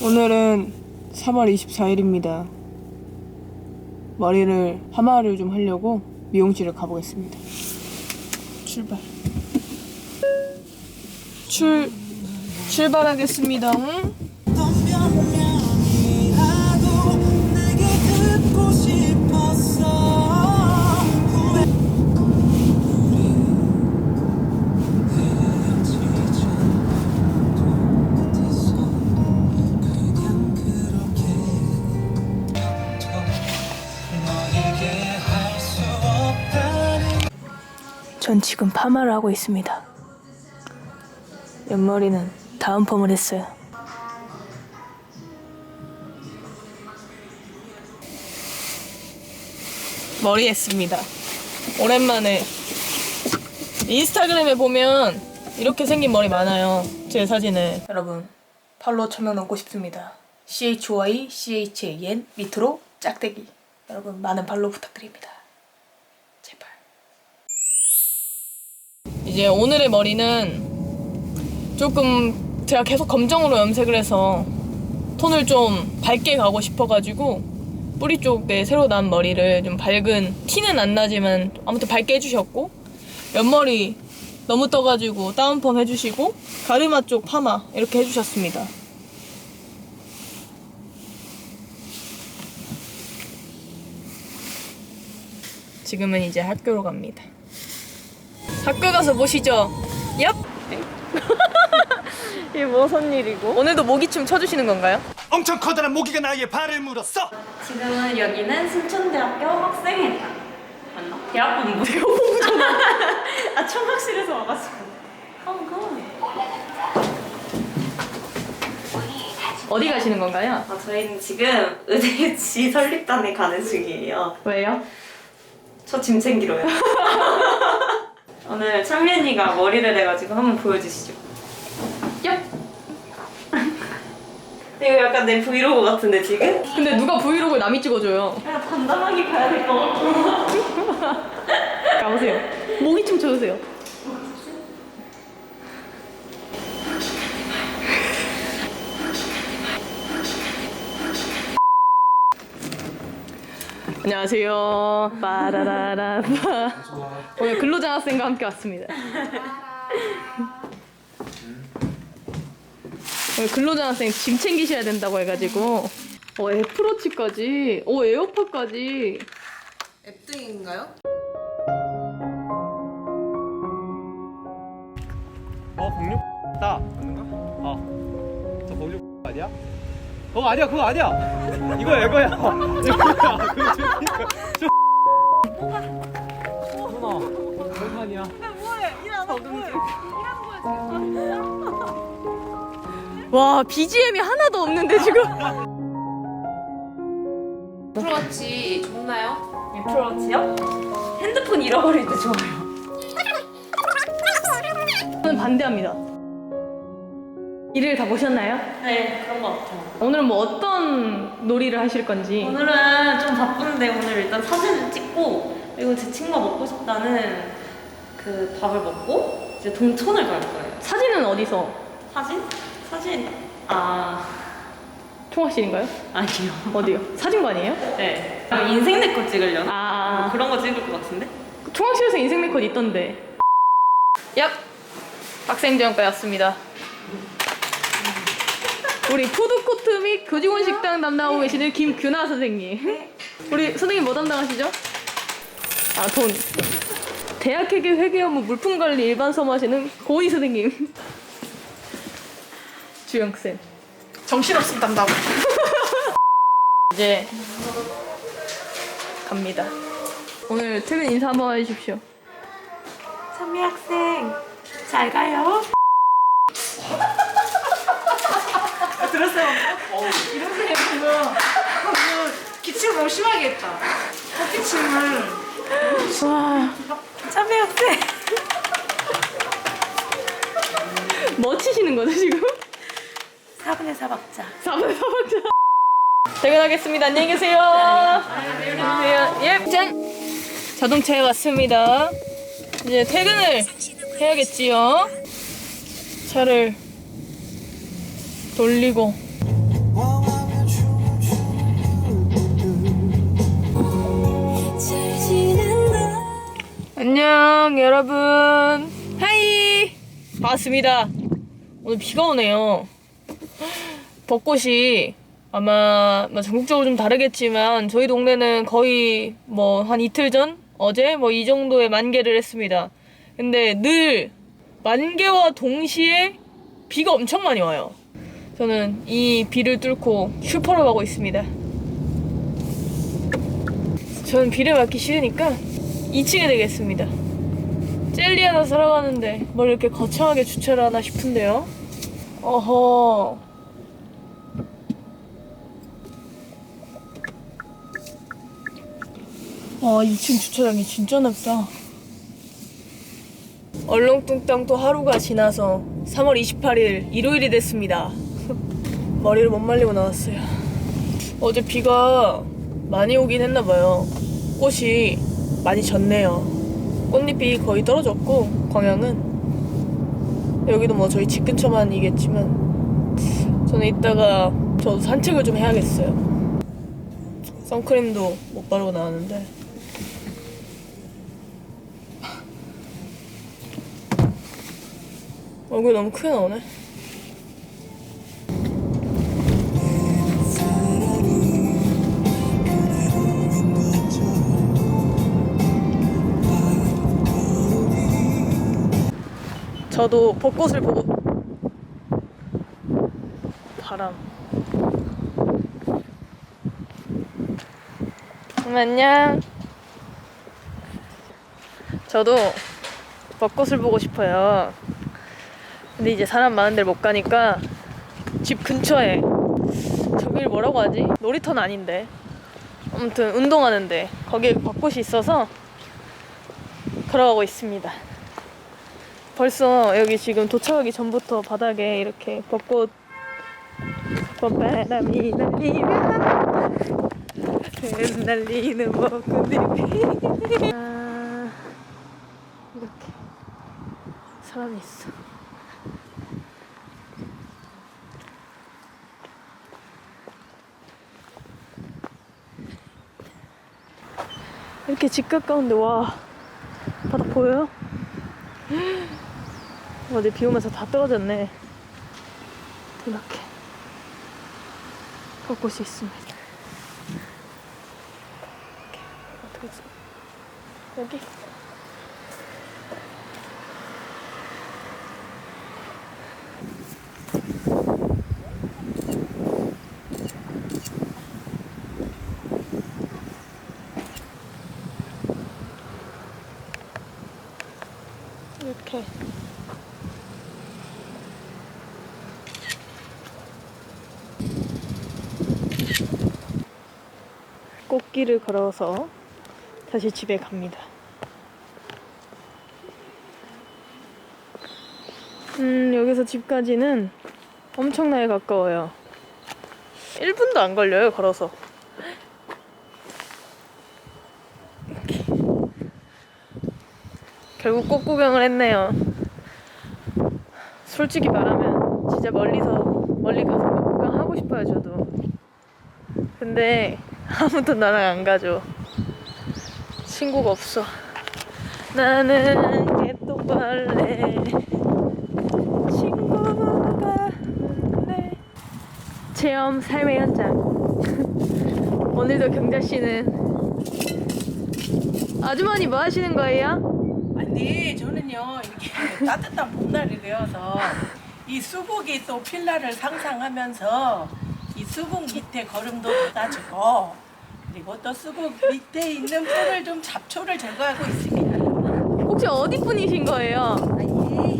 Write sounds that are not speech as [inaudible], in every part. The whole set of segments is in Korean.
오늘은 3월 24일입니다. 머리를 파마를 좀 하려고 미용실을 가보겠습니다. 출발. 출 출발하겠습니다. 응? 전 지금 파마를 하고 있습니다. 옆머리는 다음 펌을 했어요. 머리 했습니다. 오랜만에 인스타그램에 보면 이렇게 생긴 머리 많아요. 제 사진을 여러분 팔로우 천명 넘고 싶습니다. CHY CHAN 밑으로 짝대기 여러분 많은 팔로우 부탁드립니다. 이제 오늘의 머리는 조금 제가 계속 검정으로 염색을 해서 톤을 좀 밝게 가고 싶어가지고 뿌리 쪽에 새로 난 머리를 좀 밝은 티는 안 나지만 아무튼 밝게 해주셨고 옆머리 너무 떠가지고 다운펌 해주시고 가르마 쪽 파마 이렇게 해주셨습니다. 지금은 이제 학교로 갑니다. 학교 가서 보시죠. 얍. [laughs] 이게 무슨 일이고? 오늘도 모기춤 쳐주시는 건가요? 엄청 커다란 모기가 나의 발을 물었어. 지금은 여기는 순천대학교 학생회다. 맞나? 대학원인 거 대학원이잖아. 아 청학실에서 와가지고. 컴 컴. 어디 가시는 건가요? 아 저희는 지금 의대유치 설립단에 가는 중이에요. 왜요? 저 짐 챙기러요. [laughs] 오늘 창민이가 머리를 해가지고 한번 보여주시죠. 얍. [laughs] 이거 약간 내 브이로그 같은데 지금? 근데 누가 브이로그를 남이 찍어줘요? 야 담담하게 가야 될 것 같아. [laughs] 가보세요. 모기춤 쳐주세요. 안녕하세요. 빠라라라빠. [laughs] 오늘 근로장학생과 함께 왔습니다. 오늘 근로장학생 짐 챙기셔야 된다고 해가지고 어 애플워치까지, 오 에어팟까지 어 공룡 [laughs] 다 맞는가? 어 저 공룡 [laughs] 아니야? 어 아니야 그거 아니야. 이거 이거야. [laughs] 이거야. 그거 [laughs] 저 누나 오랜만이야. 와 BGM이 하나도 없는데 지금 애플워치 좋나요? 애플워치요? 핸드폰 잃어버릴 때 좋아요. 저는 반대합니다 일을 다 보셨나요? 네 그런 것 같아요. 오늘은 뭐 어떤 놀이를 하실 건지 오늘은 좀 바쁜데 오늘 일단 사진을 찍고 그리고 제 친구가 먹고 싶다는 그 밥을 먹고 이제 동천을 갈 거예요. 사진은 어디서? 사진? 사진? 아 총학실인가요? 아니요. 어디요? 사진관이에요? 네. 인생 네컷 찍으려나? 아, 뭐 그런 거 찍을 것 같은데? 총학실에서 인생 네컷 있던데 얍! 학생정과 왔습니다 우리 푸드코트 및 교직원 식당 담당하고 계시는 김규나 선생님. 우리 선생님 뭐 담당하시죠? 아 돈. 대학 회계 회계 업무 물품 관리 일반 서무하시는 고이 선생님. 주영 쌤. 정신없음 담당. [laughs] 이제 갑니다. 오늘 퇴근 인사 한번 해주십시오. 선미 학생 잘 가요. 이렇게 예쁘면 방금 기침 너무 심하게 했다. 헛기침을 와 선미 학생. 뭐 치시는 거죠 지금? 4분의 4 박자. 4분 4분 퇴근하겠습니다. 안녕히 계세요. 안녕히 계세요. 예, 짠. 자동차에 왔습니다. 이제 퇴근을 해야겠지요. 차를 돌리고. 안녕 여러분. 하이! 반갑습니다. 오늘 비가 오네요. 벚꽃이 아마 뭐 전국적으로 좀 다르겠지만 저희 동네는 거의 뭐 한 이틀 전? 어제? 뭐 이 정도의 만개를 했습니다. 근데 늘 만개와 동시에 비가 엄청 많이 와요. 저는 이 비를 뚫고 슈퍼로 가고 있습니다 저는 비를 맞기 싫으니까 2층에 되겠습니다. 젤리 하나 사러 가는데 뭘 이렇게 거창하게 주차를 하나 싶은데요. 어허. 와, 2층 주차장이 진짜 넓다. 얼렁뚱땅 또 하루가 지나서 3월 28일 일요일이 됐습니다. 머리를 못 말리고 나왔어요. 어제 비가 많이 오긴 했나봐요. 꽃이 많이 졌네요. 꽃잎이 거의 떨어졌고, 광양은. 여기도 뭐 저희 집 근처만이겠지만, 저는 이따가 저도 산책을 좀 해야겠어요. 선크림도 못 바르고 나왔는데. 얼굴 너무 크게 나오네. 저도 벚꽃을 보고 바람. 음, 안녕. 저도 벚꽃을 보고 싶어요. 근데 이제 사람 많은 데를 못 가니까 집 근처에 저길 뭐라고 하지? 놀이터는 아닌데. 아무튼 운동하는데 거기에 벚꽃이 있어서 걸어가고 있습니다 벌써 여기 지금 도착하기 전부터 바닥에 이렇게 벚꽃 봄바람이 날리면 흩날리는 벚꽃잎이. 아, 이렇게 사람이 있어. 이렇게 집 가까운데 와. 바닥 보여요? 어제 비 오면서 다 떨어졌네. 이렇게 벚꽃이 있습니다. 이렇게 어떻게 지 여기 이렇게 꽃길을 걸어서 다시 집에 갑니다. 음, 여기서 집까지는 엄청나게 가까워요. 1분도 안 걸려요, 걸어서. 결국 꽃 구경을 했네요. 솔직히 말하면 진짜 멀리서 멀리 가서 꽃 구경하고 싶어요, 저도. 근데 [laughs] 아무도 나랑 안 가죠. 친구가 없어. 나는 개똥벌레. 친구가 없네. 체험 삶의 현장. [laughs] 오늘도 경자 씨는 아주머니 뭐 하시는 거예요? 아니 저는요 이렇게 [laughs] 따뜻한 봄날이 되어서 이 수국이 또 필라를 상상하면서 이 수국 밑에 걸음도 돋아주고 그리고 또 수국 밑에 있는 풀을 좀 잡초를 제거하고 있습니다. 혹시 어디 분이신 거예요? 아 예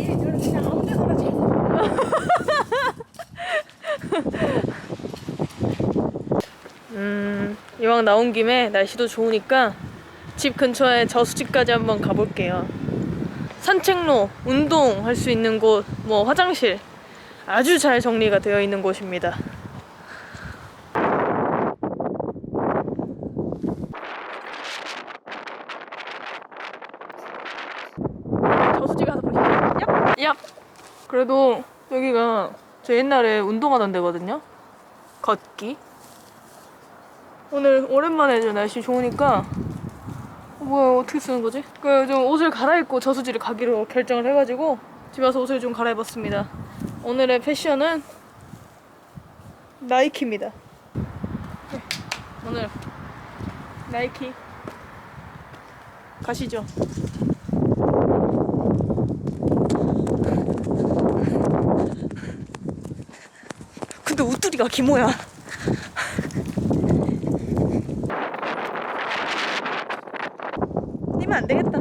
예, 저는 그냥 아무 데서나. [laughs] 음, 이왕 나온 김에 날씨도 좋으니까 집 근처에 저수지까지 한번 가볼게요. 산책로, 운동할 수 있는 곳, 뭐 화장실 아주 잘 정리가 되어 있는 곳입니다. 저수지 가서 보시죠. 얍! 얍! 그래도 여기가 저 옛날에 운동하던 데거든요. 걷기. 오늘 오랜만에 좀 날씨 좋으니까 뭐야 어떻게 쓰는 거지? 그 좀 옷을 갈아입고 저수지를 가기로 결정을 해가지고 집에 와서 옷을 좀 갈아입었습니다. 오늘의 패션은 나이키입니다. 네, 오늘 나이키 가시죠. 옷들이가 기모야. 뛰면 안 되겠다.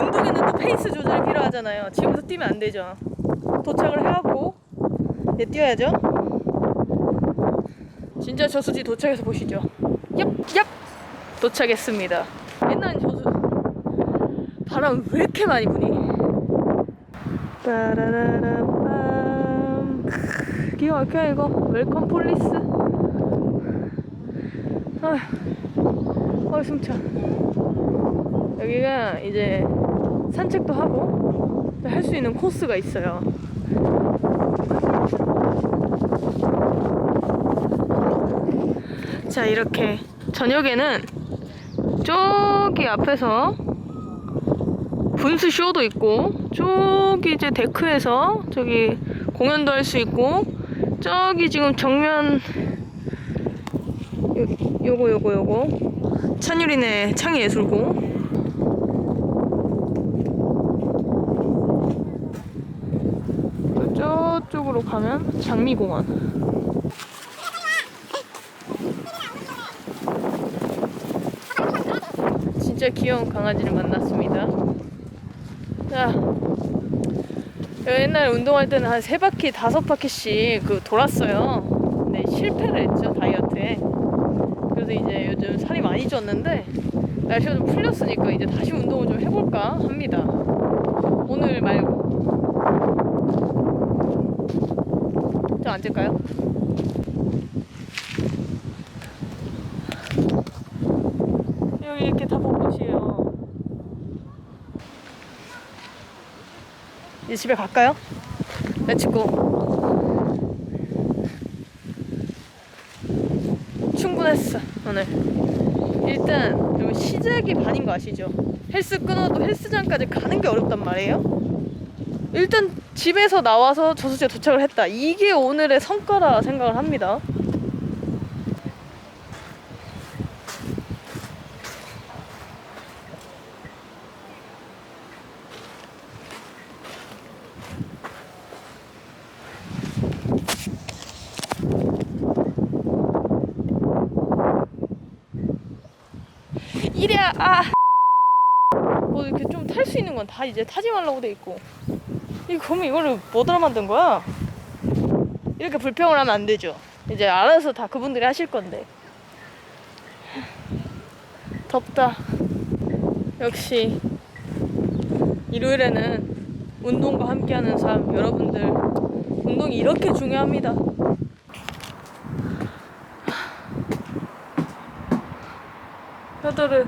운동에는 또 페이스 조절이 필요하잖아요. 지금부터 뛰면 안 되죠. 도착을 해갖고 이제 뛰어야죠. 진짜 저수지 도착해서 보시죠. 얍, 얍! 도착했습니다. 옛날엔 저수 바람 왜 이렇게 많이 부니? 빠라라라빰 크, 기가 막혀 이거. 웰컴 폴리스. 아휴 어 숨차. 여기가 이제 산책도 하고 할 수 있는 코스가 있어요. 자 이렇게 저녁에는 저기 앞에서 분수 쇼도 있고 저기 이제 데크에서 저기 공연도 할 수 있고 저기 지금 정면 요, 요거 요거 요거. 찬유리네 창의 예술고 또 저쪽으로 가면 장미공원. 진짜 귀여운 강아지를 만났습니다. 자 옛날에 운동할 때는 한 세 바퀴 다섯 바퀴씩 그 돌았어요 근데 실패를 했죠 다이어트에 그래서 이제 요즘 살이 많이 쪘는데 날씨가 좀 풀렸으니까 이제 다시 운동을 좀 해볼까 합니다. 오늘 말고. 좀 앉을까요? 여기 이렇게 다 벚꽃이에요. 이제 집에 갈까요? 렛츠고. 충분했어 오늘 일단 여러분 시작이 반인 거 아시죠? 헬스 끊어도 헬스장까지 가는 게 어렵단 말이에요 일단 집에서 나와서 저수지에 도착을 했다 이게 오늘의 성과라 생각을 합니다 이래야 아. 뭐 이렇게 좀 탈 수 있는 건 다 이제 타지 말라고 돼 있고. 이 그러면 이거를 뭐더러 만든 거야? 이렇게 불평을 하면 안 되죠. 이제 알아서 다 그분들이 하실 건데. 덥다. 역시 일요일에는 운동과 함께하는 삶 여러분들 운동이 이렇게 중요합니다. 효도를